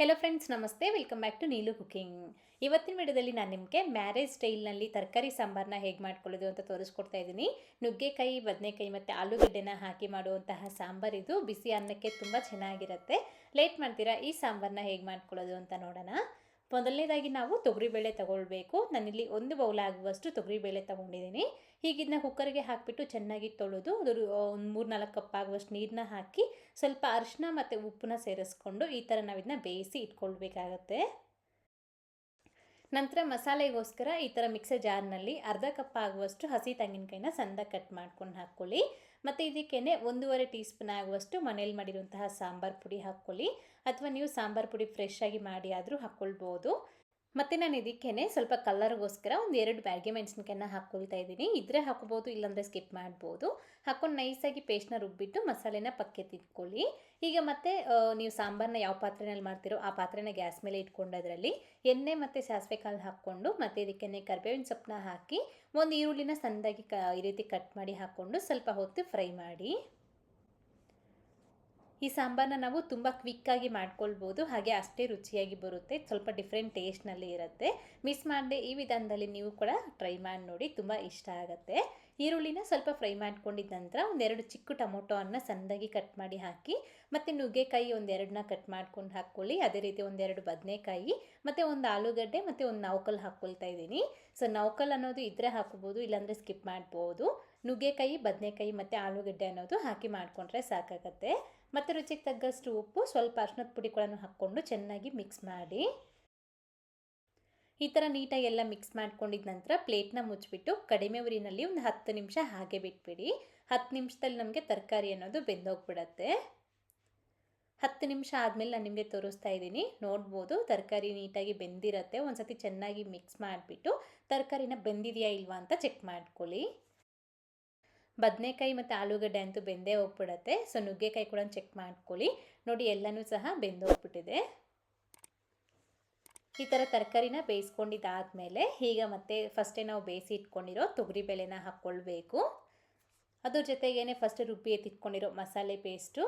Hello friends ನಮಸ್ತೆ. Welcome back to Neelu cooking ಇವತ್ತಿನ ವಿಡಿಯೋದಲ್ಲಿ ನಾನು ನಿಮಗೆ ಮ್ಯಾರೇಜ್ ಸ್ಟೈಲ್ನಲ್ಲಿ ತರಕಾರಿ ಸಾಂಬಾರನ್ನ ಹೇಗೆ ಮಾಡ್ಕೊಳ್ಳೋದು ಅಂತ ತೋರಿಸ್ಕೊಡ್ತಾ ಇದ್ದೀನಿ. ನುಗ್ಗೆಕಾಯಿ, ಬದನೆಕಾಯಿ ಮತ್ತು ಆಲೂಗಡ್ಡೆನ ಹಾಕಿ ಮಾಡುವಂತಹ ಸಾಂಬಾರ್ ಇದು. ಬಿಸಿ ಅನ್ನಕ್ಕೆ ತುಂಬ ಚೆನ್ನಾಗಿರುತ್ತೆ. ಲೇಟ್ ಮಾಡ್ತೀರಾ? ಈ ಸಾಂಬಾರನ್ನ ಹೇಗೆ ಮಾಡ್ಕೊಳ್ಳೋದು ಅಂತ ನೋಡೋಣ. ಮೊದಲನೇದಾಗಿ ನಾವು ತೊಗರಿಬೇಳೆ ತಗೊಳ್ಬೇಕು. ನಾನಿಲ್ಲಿ ಒಂದು ಬೌಲ್ ಆಗುವಷ್ಟು ತೊಗರಿಬೇಳೆ ತೊಗೊಂಡಿದ್ದೀನಿ. ಹೀಗಿದ್ನ ಕುಕ್ಕರ್ಗೆ ಹಾಕಿಬಿಟ್ಟು ಚೆನ್ನಾಗಿ ತೊಳೆದು ಅದ್ರ ಒಂದು ಮೂರು ನಾಲ್ಕು ಕಪ್ ಆಗುವಷ್ಟು ನೀರನ್ನ ಹಾಕಿ ಸ್ವಲ್ಪ ಅರಿಶಿನ ಮತ್ತು ಉಪ್ಪನ್ನ ಸೇರಿಸ್ಕೊಂಡು ಈ ಥರ ನಾವು ಇದನ್ನ ಬೇಯಿಸಿ ಇಟ್ಕೊಳ್ಬೇಕಾಗತ್ತೆ. ನಂತರ ಮಸಾಲೆಗೋಸ್ಕರ ಈ ಥರ ಮಿಕ್ಸರ್ ಜಾರ್ನಲ್ಲಿ ಅರ್ಧ ಕಪ್ ಆಗುವಷ್ಟು ಹಸಿ ತೆಂಗಿನಕಾಯಿನ ಸಂದ ಕಟ್ ಮಾಡ್ಕೊಂಡು ಹಾಕ್ಕೊಳ್ಳಿ. ಮತ್ತು ಇದಕ್ಕೇ ಒಂದೂವರೆ ಟೀ ಸ್ಪೂನ್ ಆಗುವಷ್ಟು ಮನೇಲಿ ಮಾಡಿರುವಂತಹ ಸಾಂಬಾರು ಪುಡಿ ಹಾಕ್ಕೊಳ್ಳಿ. ಅಥವಾ ನೀವು ಸಾಂಬಾರು ಪುಡಿ ಫ್ರೆಶ್ ಆಗಿ ಮಾಡಿ ಆದರೂ ಹಾಕ್ಕೊಳ್ಬೋದು. ಮತ್ತು ನಾನು ಇದಕ್ಕೇನೆ ಸ್ವಲ್ಪ ಕಲರ್ಗೋಸ್ಕರ ಒಂದು ಎರಡು ಬ್ಯಾಡ್ಗೆ ಮೆಣಸಿನ್ಕಾಯನ್ನ ಹಾಕ್ಕೊಳ್ತಾ ಇದ್ದೀನಿ. ಇದ್ರೆ ಹಾಕೋಬೋದು, ಇಲ್ಲಾಂದರೆ ಸ್ಕಿಪ್ ಮಾಡ್ಬೋದು. ಹಾಕ್ಕೊಂಡು ನೈಸಾಗಿ ಪೇಸ್ಟ್ನ ರುಬ್ಬಿಟ್ಟು ಮಸಾಲೆನ ಪಕ್ಕೆ ತಿದ್ಕೊಳ್ಳಿ. ಈಗ ಮತ್ತೆ ನೀವು ಸಾಂಬಾರನ್ನ ಯಾವ ಪಾತ್ರೆನಲ್ಲಿ ಮಾಡ್ತೀರೋ ಆ ಪಾತ್ರೆನ ಗ್ಯಾಸ್ ಮೇಲೆ ಇಟ್ಕೊಂಡು ಅದರಲ್ಲಿ ಎಣ್ಣೆ ಮತ್ತು ಸಾಸಿವೆ ಕಾಳು ಹಾಕ್ಕೊಂಡು ಮತ್ತು ಇದಕ್ಕೆ ಕರ್ಬೇವಿನ ಸೊಪ್ಪನ್ನ ಹಾಕಿ ಒಂದು ಈರುಳ್ಳಿನ ಸಣ್ಣದಾಗಿ ಕ, ಈ ರೀತಿ ಕಟ್ ಮಾಡಿ ಹಾಕ್ಕೊಂಡು ಸ್ವಲ್ಪ ಹೊತ್ತು ಫ್ರೈ ಮಾಡಿ. ಈ ಸಾಂಬಾರನ್ನ ನಾವು ತುಂಬ ಕ್ವಿಕ್ಕಾಗಿ ಮಾಡ್ಕೊಳ್ಬೋದು, ಹಾಗೆ ಅಷ್ಟೇ ರುಚಿಯಾಗಿ ಬರುತ್ತೆ, ಸ್ವಲ್ಪ ಡಿಫ್ರೆಂಟ್ ಟೇಸ್ಟ್ನಲ್ಲಿ ಇರುತ್ತೆ. ಮಿಸ್ ಮಾಡದೆ ಈ ವಿಧಾನದಲ್ಲಿ ನೀವು ಕೂಡ ಟ್ರೈ ಮಾಡಿ ನೋಡಿ, ತುಂಬ ಇಷ್ಟ ಆಗುತ್ತೆ. ಈರುಳ್ಳಿನ ಸ್ವಲ್ಪ ಫ್ರೈ ಮಾಡ್ಕೊಂಡಿದ್ದ ನಂತರ ಒಂದೆರಡು ಚಿಕ್ಕ ಟೊಮೊಟೊವನ್ನು ಸಣ್ಣದಾಗಿ ಕಟ್ ಮಾಡಿ ಹಾಕಿ, ಮತ್ತು ನುಗ್ಗೆಕಾಯಿ ಒಂದೆರಡನ್ನ ಕಟ್ ಮಾಡ್ಕೊಂಡು ಹಾಕ್ಕೊಳ್ಳಿ. ಅದೇ ರೀತಿ ಒಂದೆರಡು ಬದನೆಕಾಯಿ, ಮತ್ತು ಒಂದು ಆಲೂಗಡ್ಡೆ, ಮತ್ತು ಒಂದು ನೌಕಲ್ ಹಾಕ್ಕೊಳ್ತಾ ಇದ್ದೀನಿ. ಸೊ ನೌಕಲ್ ಅನ್ನೋದು ಇದ್ದರೆ ಹಾಕ್ಬೋದು ಇಲ್ಲಾಂದರೆ ಸ್ಕಿಪ್ ಮಾಡ್ಬೋದು. ನುಗ್ಗೆಕಾಯಿ, ಬದನೆಕಾಯಿ ಮತ್ತು ಆಲೂಗಡ್ಡೆ ಅನ್ನೋದು ಹಾಕಿ ಮಾಡಿಕೊಂಡ್ರೆ ಸಾಕಾಗತ್ತೆ. ಮತ್ತು ರುಚಿಗೆ ತಗ್ಗಷ್ಟು ಉಪ್ಪು, ಸ್ವಲ್ಪ ಅರ್ಶಿನದ ಪುಡಿಗಳನ್ನು ಕೂಡ ಹಾಕ್ಕೊಂಡು ಚೆನ್ನಾಗಿ ಮಿಕ್ಸ್ ಮಾಡಿ. ಈ ಥರ ನೀಟಾಗಿ ಎಲ್ಲ ಮಿಕ್ಸ್ ಮಾಡ್ಕೊಂಡಿದ ನಂತರ ಪ್ಲೇಟ್ನ ಮುಚ್ಚಿಬಿಟ್ಟು ಕಡಿಮೆ ಉರಿನಲ್ಲಿ ಒಂದು ಹತ್ತು ನಿಮಿಷ ಹಾಗೆ ಬಿಟ್ಬಿಡಿ. ಹತ್ತು ನಿಮಿಷದಲ್ಲಿ ನಮಗೆ ತರಕಾರಿ ಅನ್ನೋದು ಬೆಂದೋಗ್ಬಿಡತ್ತೆ. ಹತ್ತು ನಿಮಿಷ ಆದಮೇಲೆ ನಾನು ನಿಮಗೆ ತೋರಿಸ್ತಾ ಇದ್ದೀನಿ. ನೋಡ್ಬೋದು ತರಕಾರಿ ನೀಟಾಗಿ ಬೆಂದಿರತ್ತೆ. ಒಂದು ಸತಿ ಚೆನ್ನಾಗಿ ಮಿಕ್ಸ್ ಮಾಡಿಬಿಟ್ಟು ತರಕಾರಿನ ಬೆಂದಿದೆಯಾ ಇಲ್ವಾ ಅಂತ ಚೆಕ್ ಮಾಡ್ಕೊಳ್ಳಿ. ಬದನೆಕಾಯಿ ಮತ್ತು ಆಲೂಗಡ್ಡೆ ಅಂತೂ ಬೆಂದೇ ಹೋಗ್ಬಿಡತ್ತೆ. ಸೊ ನುಗ್ಗೆಕಾಯಿ ಕೂಡ ಚೆಕ್ ಮಾಡ್ಕೊಳ್ಳಿ. ನೋಡಿ ಎಲ್ಲನೂ ಸಹ ಬೆಂದೋಗ್ಬಿಟ್ಟಿದೆ ಈ ಥರ ತರಕಾರಿನ ಬೇಯಿಸ್ಕೊಂಡಿದ್ದಾದಮೇಲೆ ಈಗ ಮತ್ತೆ ಫಸ್ಟೇ ನಾವು ಬೇಯಿಸಿ ಇಟ್ಕೊಂಡಿರೋ ತೊಗರಿಬೇಳೆನ ಹಾಕ್ಕೊಳ್ಬೇಕು. ಅದ್ರ ಜೊತೆಗೇ ಫಸ್ಟ್ ರುಬ್ಬಿ ಎತ್ತಿಟ್ಕೊಂಡಿರೋ ಮಸಾಲೆ ಪೇಸ್ಟು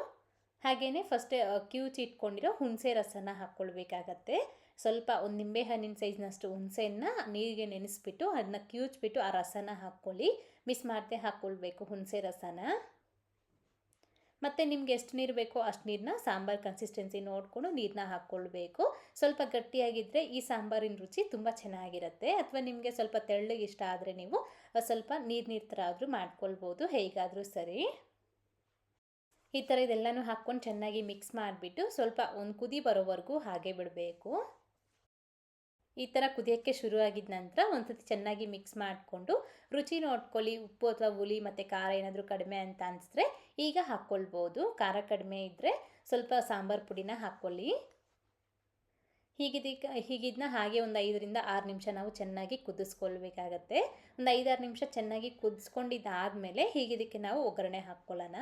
ಹಾಗೆಯೇ ಫಸ್ಟ್ ಕ್ಯೂಚ್ ಇಟ್ಕೊಂಡಿರೋ ಹುಣಸೆ ರಸನ ಹಾಕ್ಕೊಳ್ಬೇಕಾಗತ್ತೆ. ಸ್ವಲ್ಪ ಒಂದು ನಿಂಬೆ ಹಣ್ಣಿನ ಸೈಜ್ನಷ್ಟು ಹುಣಸೆಯನ್ನು ನೀರಿಗೆ ನೆನೆಸ್ಬಿಟ್ಟು ಅದನ್ನ ಕ್ಯೂಚ್ಬಿಟ್ಟು ಆ ರಸನ ಹಾಕ್ಕೊಳ್ಳಿ. ಮಿಸ್ ಮಾಡದೆ ಹಾಕ್ಕೊಳ್ಬೇಕು ಹುಣಸೆ ರಸನ. ಮತ್ತು ನಿಮ್ಗೆ ಎಷ್ಟು ನೀರು ಬೇಕೋ ಅಷ್ಟು ನೀರನ್ನ ಸಾಂಬಾರು ಕನ್ಸಿಸ್ಟೆನ್ಸಿ ನೋಡಿಕೊಂಡು ನೀರನ್ನ ಹಾಕ್ಕೊಳ್ಬೇಕು. ಸ್ವಲ್ಪ ಗಟ್ಟಿಯಾಗಿದ್ದರೆ ಈ ಸಾಂಬಾರಿನ ರುಚಿ ತುಂಬ ಚೆನ್ನಾಗಿರುತ್ತೆ. ಅಥವಾ ನಿಮಗೆ ಸ್ವಲ್ಪ ತೆಳ್ಳಗೆ ಇಷ್ಟ ಆದರೆ ನೀವು ಸ್ವಲ್ಪ ನೀರು ನೀರು ಥರ ಆದರೂ ಮಾಡ್ಕೊಳ್ಬೋದು. ಹೇಗಾದರೂ ಸರಿ. ಈ ಥರ ಇದೆಲ್ಲನೂ ಹಾಕ್ಕೊಂಡು ಚೆನ್ನಾಗಿ ಮಿಕ್ಸ್ ಮಾಡಿಬಿಟ್ಟು ಸ್ವಲ್ಪ ಒಂದು ಕುದಿ ಬರೋವರೆಗೂ ಹಾಗೆ ಬಿಡಬೇಕು. ಈ ಥರ ಕುದಿಯೋಕ್ಕೆ ಆಗಿದ ನಂತರ ಒಂದು ಸತಿ ಚೆನ್ನಾಗಿ ಮಿಕ್ಸ್ ಮಾಡಿಕೊಂಡು ರುಚಿ ನೋಡ್ಕೊಳ್ಳಿ, ಉಪ್ಪು ಅಥವಾ ಹುಲಿ ಮತ್ತು ಖಾರ ಏನಾದರೂ ಕಡಿಮೆ ಅಂತ ಅನಿಸಿದ್ರೆ ಈಗ ಹಾಕ್ಕೊಳ್ಬೋದು. ಖಾರ ಕಡಿಮೆ ಇದ್ದರೆ ಸ್ವಲ್ಪ ಸಾಂಬಾರು ಪುಡಿನ ಹಾಕ್ಕೊಳ್ಳಿ. ಹೀಗಿದ್ದಕ್ಕೆ ಹೀಗಿದ್ನ ಹಾಗೆ ಒಂದು ಐದರಿಂದ ಆರು ನಿಮಿಷ ನಾವು ಚೆನ್ನಾಗಿ ಕುದಿಸ್ಕೊಳ್ಬೇಕಾಗತ್ತೆ. ಒಂದು ಐದಾರು ನಿಮಿಷ ಚೆನ್ನಾಗಿ ಕುದಿಸ್ಕೊಂಡಿದ್ದಾದಮೇಲೆ ಹೀಗಿದ್ದಕ್ಕೆ ನಾವು ಒಗ್ಗರಣೆ ಹಾಕ್ಕೊಳ್ಳೋಣ.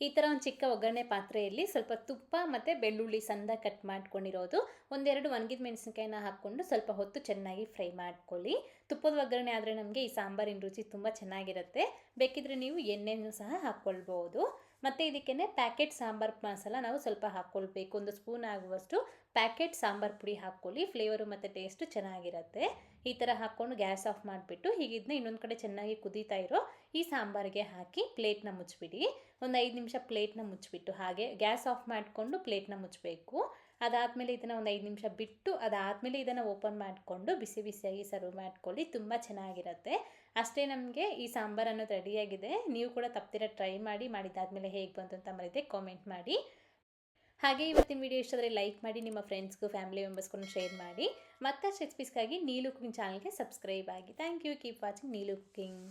ಈ ಥರ ಒಂದು ಚಿಕ್ಕ ಒಗ್ಗರಣೆ ಪಾತ್ರೆಯಲ್ಲಿ ಸ್ವಲ್ಪ ತುಪ್ಪ ಮತ್ತು ಬೆಳ್ಳುಳ್ಳಿ ಸಂದ ಕಟ್ ಮಾಡ್ಕೊಂಡಿರೋದು. ಒಂದೆರಡು ಒಣಗಿದ ಮೆಣಸಿನ್ಕಾಯಿನ ಹಾಕ್ಕೊಂಡು ಸ್ವಲ್ಪ ಹೊತ್ತು ಚೆನ್ನಾಗಿ ಫ್ರೈ ಮಾಡ್ಕೊಳ್ಳಿ. ತುಪ್ಪದ ಒಗ್ಗರಣೆ ಆದರೆ ನಮಗೆ ಈ ಸಾಂಬಾರಿನ ರುಚಿ ತುಂಬ ಚೆನ್ನಾಗಿರುತ್ತೆ. ಬೇಕಿದ್ರೆ ನೀವು ಎಣ್ಣೆನೂ ಸಹ ಹಾಕ್ಕೊಳ್ಬೋದು. ಮತ್ತು ಇದಕ್ಕೇ ಪ್ಯಾಕೆಟ್ ಸಾಂಬಾರ್ ಮಸಾಲ ನಾವು ಸ್ವಲ್ಪ ಹಾಕ್ಕೊಳ್ಬೇಕು ಒಂದು ಸ್ಪೂನ್ ಆಗುವಷ್ಟು ಪ್ಯಾಕೆಟ್ ಸಾಂಬಾರ್ ಪುಡಿ ಹಾಕ್ಕೊಳ್ಳಿ. ಫ್ಲೇವರು ಮತ್ತು ಟೇಸ್ಟು ಚೆನ್ನಾಗಿರುತ್ತೆ. ಈ ಥರ ಹಾಕ್ಕೊಂಡು ಗ್ಯಾಸ್ ಆಫ್ ಮಾಡಿಬಿಟ್ಟು ಹೀಗಿದ್ನ ಇನ್ನೊಂದು ಕಡೆ ಚೆನ್ನಾಗಿ ಕುದೀತಾ ಇರೋ ಈ ಸಾಂಬಾರಿಗೆ ಹಾಕಿ ಪ್ಲೇಟ್ನ ಮುಚ್ಚಿಬಿಡಿ. ಒಂದು ಐದು ನಿಮಿಷ ಪ್ಲೇಟ್ನ ಮುಚ್ಚಿಬಿಟ್ಟು ಹಾಗೆ ಗ್ಯಾಸ್ ಆಫ್ ಮಾಡಿಕೊಂಡು ಪ್ಲೇಟ್ನ ಮುಚ್ಚಬೇಕು ಅದಾದಮೇಲೆ ಇದನ್ನು ಒಂದು ಐದು ನಿಮಿಷ ಬಿಟ್ಟು ಅದಾದಮೇಲೆ ಇದನ್ನು ಓಪನ್ ಮಾಡಿಕೊಂಡು ಬಿಸಿ ಬಿಸಿಯಾಗಿ ಸರ್ವ್ ಮಾಡ್ಕೊಳ್ಳಿ, ತುಂಬ ಚೆನ್ನಾಗಿರುತ್ತೆ. ಅಷ್ಟೇ ನಮಗೆ ಈ ಸಾಂಬಾರು ಅನ್ನೋದು ರೆಡಿಯಾಗಿದೆ ನೀವು ಕೂಡ ತಪ್ಪಿರ ಟ್ರೈ ಮಾಡಿ ಮಾಡಿದ್ದಾದಮೇಲೆ ಹೇಗೆ ಬಂತು ಅಂತ ಮರಿದೆ ಕಾಮೆಂಟ್ ಮಾಡಿ. ಹಾಗೆ ಇವತ್ತಿನ ವಿಡಿಯೋ ಇಷ್ಟಾದರೆ ಲೈಕ್ ಮಾಡಿ, ನಿಮ್ಮ ಫ್ರೆಂಡ್ಸ್ಗೂ ಫ್ಯಾಮಿಲಿ ಮೆಂಬರ್ಸ್ಗೂ ಶೇರ್ ಮಾಡಿ. ಮತ್ತಷ್ಟು ರೆಸಿಪೀಸ್ಗಾಗಿ ನೀಲು ಕುಕಿಂಗ್ ಚಾನಲ್ಗೆ ಸಬ್ಸ್ಕ್ರೈಬ್ ಆಗಿ. Thank you keep watching Neelu cooking